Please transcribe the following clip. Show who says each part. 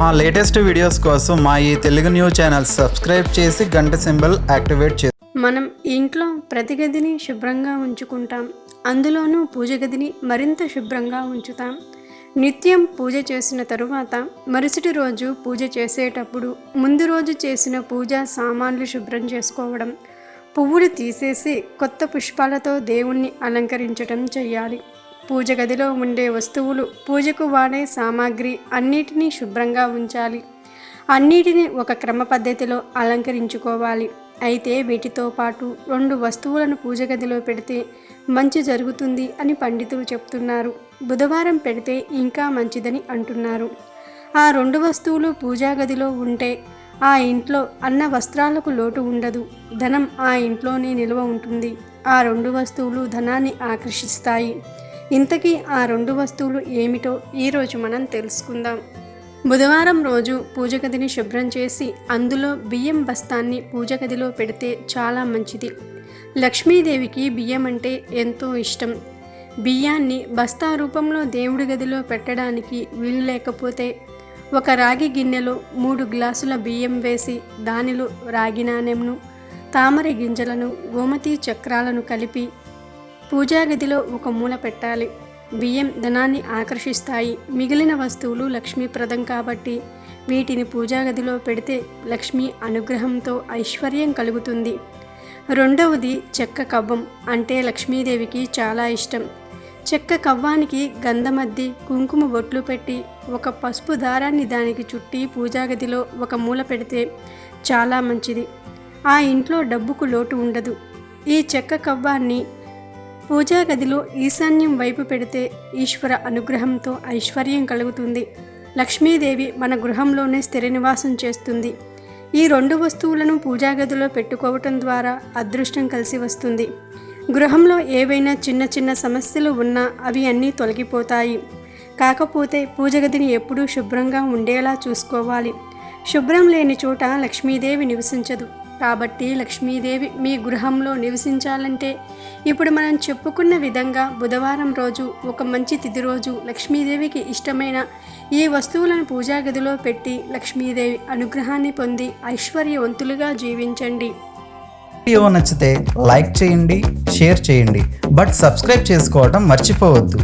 Speaker 1: మా latest videos కోసం మా ఈ తెలుగు న్యూస్ ఛానల్ సబ్స్క్రైబ్ చేసి గంట సింబల్ యాక్టివేట్ చేసి
Speaker 2: మనం ఇంట్లో ప్రతి గదిని శుభ్రంగా ఉంచుకుంటాం. అందులోనూ పూజ గదిని మరింత శుభ్రంగా ఉంచుతాం. నిత్యం పూజ చేసిన తరువాత మరుసటి రోజు పూజ చేసేటప్పుడు ముందు రోజు చేసిన పూజ సామాన్లు శుభ్రం చేసుకోవడం. పువ్వులు తీసేసి కొత్త పుష్పాలతో దేవుణ్ణి అలంకరించడం చేయాలి పూజ గదిలో ఉండే వస్తువులు పూజకు వాడే సామాగ్రి అన్నిటినీ శుభ్రంగా ఉంచాలి. అన్నిటిని ఒక క్రమ పద్ధతిలో అలంకరించుకోవాలి. అయితే వీటితో పాటు రెండు వస్తువులను పూజ గదిలో పెడితే మంచి జరుగుతుంది అని పండితులు చెప్తున్నారు. బుధవారం పెడితే ఇంకా మంచిదని అంటున్నారు. ఆ రెండు వస్తువులు పూజా గదిలో ఉంటే ఆ ఇంట్లో అన్న వస్త్రాలకు లోటు ఉండదు. ధనం ఆ ఇంట్లోనే నిల్వ ఉంటుంది. ఆ రెండు వస్తువులు ధనాన్ని ఆకర్షిస్తాయి. ఇంతకీ ఆ రెండు వస్తువులు ఏమిటో ఈరోజు మనం తెలుసుకుందాం. బుధవారం రోజు పూజ గదిని శుభ్రం చేసి అందులో బియ్యం బస్తాన్ని పూజ గదిలో పెడితే చాలా మంచిది. లక్ష్మీదేవికి బియ్యం అంటే ఎంతో ఇష్టం. బియ్యాన్ని బస్తా రూపంలో దేవుడి గదిలో పెట్టడానికి వీలు లేకపోతే ఒక రాగి గిన్నెలో మూడు గ్లాసుల బియ్యం వేసి దానిలో రాగి నాణెంను తామర గింజలను గోమతి చక్రాలను కలిపి పూజాగదిలో ఒక మూల పెట్టాలి. బియ్యం ధనాన్ని ఆకర్షిస్తాయి. మిగిలిన వస్తువులు లక్ష్మీప్రదం కాబట్టి వీటిని పూజాగదిలో పెడితే లక్ష్మీ అనుగ్రహంతో ఐశ్వర్యం కలుగుతుంది. రెండవది చెక్క కవ్వం అంటే లక్ష్మీదేవికి చాలా ఇష్టం. చెక్క కవ్వానికి గంధమద్ది కుంకుమ బొట్లు పెట్టి ఒక పసుపు దారాన్ని దానికి చుట్టి పూజాగదిలో ఒక మూల పెడితే చాలా మంచిది. ఆ ఇంట్లో డబ్బుకు లోటు ఉండదు. ఈ చెక్క కవ్వాన్ని పూజా గదిలో ఈశాన్యం వైపు పెడితే ఈశ్వర అనుగ్రహంతో ఐశ్వర్యం కలుగుతుంది. లక్ష్మీదేవి మన గృహంలోనే స్థిర నివాసం చేస్తుంది. ఈ రెండు వస్తువులను పూజా గదిలో పెట్టుకోవటం ద్వారా అదృష్టం కలిసి వస్తుంది. గృహంలో ఏవైనా చిన్న చిన్న సమస్యలు ఉన్నా అవి అన్నీ తొలగిపోతాయి. కాకపోతే పూజ గదిని ఎప్పుడూ శుభ్రంగా ఉండేలా చూసుకోవాలి. శుభ్రం లేని చోట లక్ష్మీదేవి నివసించదు. కాబట్టి లక్ష్మీదేవి మీ గృహంలో నివసించాలంటే ఇప్పుడు మనం చెప్పుకున్న విధంగా బుధవారం రోజు ఒక మంచి తిథి రోజు లక్ష్మీదేవికి ఇష్టమైన ఈ వస్తువులను పూజా గదిలో పెట్టి లక్ష్మీదేవి అనుగ్రహాన్ని పొంది ఐశ్వర్యవంతులుగా జీవించండి.
Speaker 1: వీడియో నచ్చితే లైక్ చేయండి షేర్ చేయండి. బట్ సబ్స్క్రైబ్ చేసుకోవడం మర్చిపోవద్దు.